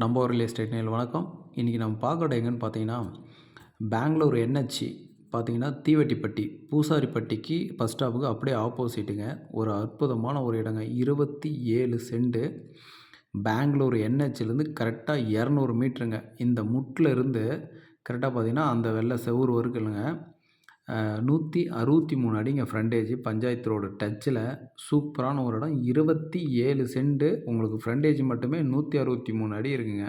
நம்ம ஒரு real estate நேயர்கள் வணக்கம். இன்றைக்கி நம்ம பார்க்குற எங்கன்னு பார்த்தீங்கன்னா பெங்களூர் என்ஹெச்சி பார்த்தீங்கன்னா தீவெட்டிப்பட்டி பூசாரிப்பட்டிக்கு பஸ் ஸ்டாப்புக்கு அப்படியே ஆப்போசிட்டுங்க ஒரு அற்புதமான ஒரு இடங்க. இருபத்தி ஏழு சென்ட்டு பெங்களூர் என்ஹெச்சிலேருந்து கரெக்டாக இரநூறு மீட்டருங்க இந்த முட்டில் இருந்து கரெக்டாக பார்த்தீங்கன்னா அந்த வெள்ளை செவுரு இருக்குல்லங்க நூற்றி அறுபத்தி மூணு அடிங்க ஃப்ரண்டேஜ் பஞ்சாயத்து ரோடு டச்சில் சூப்பரான ஒரு இடம். இருபத்தி ஏழு சென்ட்டு உங்களுக்கு ஃப்ரண்டேஜ் மட்டுமே நூற்றி அறுபத்தி மூணு அடி இருக்குங்க.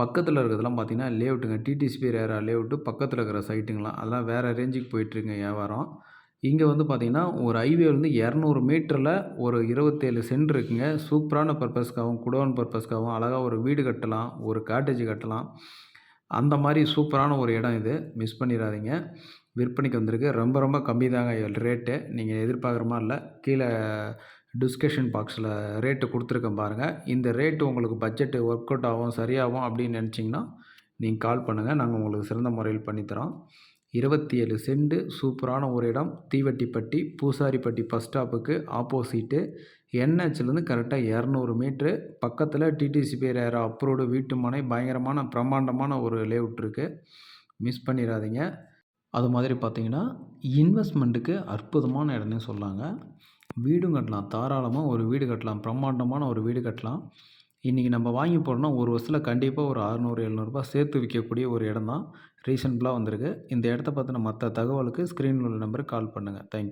பக்கத்தில் இருக்கிறதெல்லாம் பார்த்தீங்கன்னா லேஅவுட்டுங்க. டிடிசிபி ரேரா லேஅவுட்டு பக்கத்தில் இருக்கிற சைட்டுங்களாம் அதெல்லாம் வேறு ரேஞ்சுக்கு போயிட்டுருங்க வியாபாரம். இங்கே வந்து பார்த்திங்கன்னா ஒரு ஹைவேலேருந்து இரநூறு மீட்டரில் ஒரு இருபத்தேழு சென்ட் இருக்குங்க. சூப்பரான பர்பஸ்க்காகவும் குடோன் பர்பஸ்க்காகவும் அழகாக ஒரு வீடு கட்டலாம் ஒரு காட்டேஜ் கட்டலாம். அந்த மாதிரி சூப்பரான ஒரு இடம் இது. மிஸ் பண்ணிடாதீங்க. விற்பனைக்கு வந்திருக்கு. ரொம்ப ரொம்ப கம்மி தாங்க ரேட்டு நீங்கள் எதிர்பார்க்குற மாதிரி இல்லை. கீழே டிஸ்கஷன் பாக்ஸில் ரேட்டு கொடுத்துருக்கேன் பாருங்கள் இந்த ரேட்டு உங்களுக்கு பட்ஜெட்டு ஒர்க் அவுட் ஆகும் சரியாகும் அப்படின்னு நினச்சிங்கன்னா நீங்கள் கால் பண்ணுங்கள் நாங்கள் உங்களுக்கு சிறந்த முறையில் பண்ணித்தரோம். இருபத்தி ஏழு செண்டு சூப்பரான ஒரு இடம். தீவட்டிப்பட்டி பூசாரிப்பட்டி பஸ் ஸ்டாப்புக்கு ஆப்போசிட்டு என்ஹெச்லேருந்து கரெக்டாக இரநூறு மீட்ரு பக்கத்தில் டிடிசிபி ரேரா அப்ரூவ்டு வீட்டு மனை. பயங்கரமான பிரம்மாண்டமான ஒரு லேஅவுட் இருக்குது மிஸ் பண்ணிடாதீங்க. அது மாதிரி பார்த்தீங்கன்னா இன்வெஸ்ட்மெண்ட்டுக்கு அற்புதமான இடம்னே சொல்லாங்க. வீடும் கட்டலாம். தாராளமாக ஒரு வீடு கட்டலாம். பிரம்மாண்டமான ஒரு வீடு கட்டலாம். இன்றைக்கி நம்ம வாங்கி போகிறோம்னா ஒரு வருஷத்தில் கண்டிப்பாக ஒரு அறநூறு எழுநூறுபா சேர்த்து விற்கக்கூடிய ஒரு இடம் தான் ரீசன்பிளாக வந்திருக்கு. இந்த இடத்த பற்றின மற்ற தகவலுக்கு ஸ்க்ரீனில் உள்ள நம்பருக்கு கால் பண்ணுங்கள் தேங்க்யூ